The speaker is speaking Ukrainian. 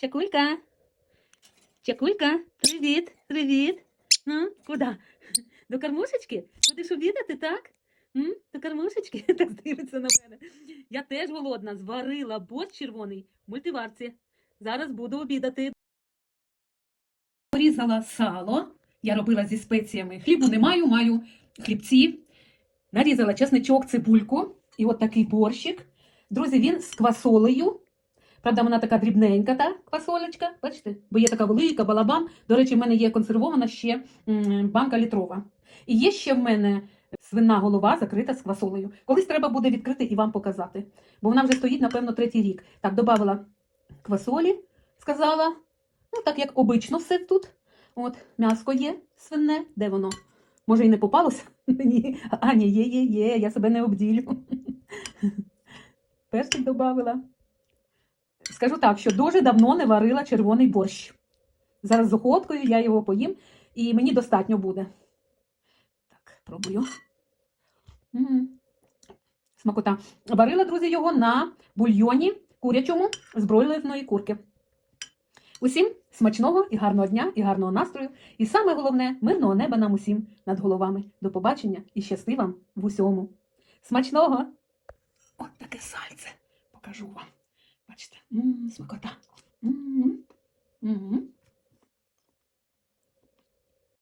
Чакулька. Чакулька, привіт, привіт. Ну, куди? До кормушечки? Будеш обідати, так? М? До кормушечки? Так дивиться на мене. Я теж голодна, зварила борщ червоний в мультиварці. Зараз буду обідати. Порізала сало. Я робила зі спеціями. Хлібу не маю, маю хлібці. Нарізала чесничок, цибульку і от такий борщик. Друзі, він з квасолею. Правда, вона така дрібненька, та квасолечка, бачите? Бо є така велика балабан. До речі, в мене є консервована ще банка літрова. І є ще в мене свина голова закрита з квасолею. Колись треба буде відкрити і вам показати. Бо вона вже стоїть, напевно, третій рік. Так, додавала квасолі, сказала. Ну, так як обично все тут. От, м'яско є свине. Де воно? Може, і не попалося мені? А, ні, є, є, є, я себе не обділю. Перчик додавила. Скажу так, що дуже давно не варила червоний борщ. Зараз з охоткою я його поїм, і мені достатньо буде. Так, пробую. М. Смакота. Варила, друзі, його на бульйоні курячому з бройлерної курки. Усім смачного і гарного дня, і гарного настрою. І саме головне мирного неба нам усім над головами. До побачення і щасти вам в усьому. Смачного! От таке сальце. Покажу вам. した。うん、すのかった。うん、うん、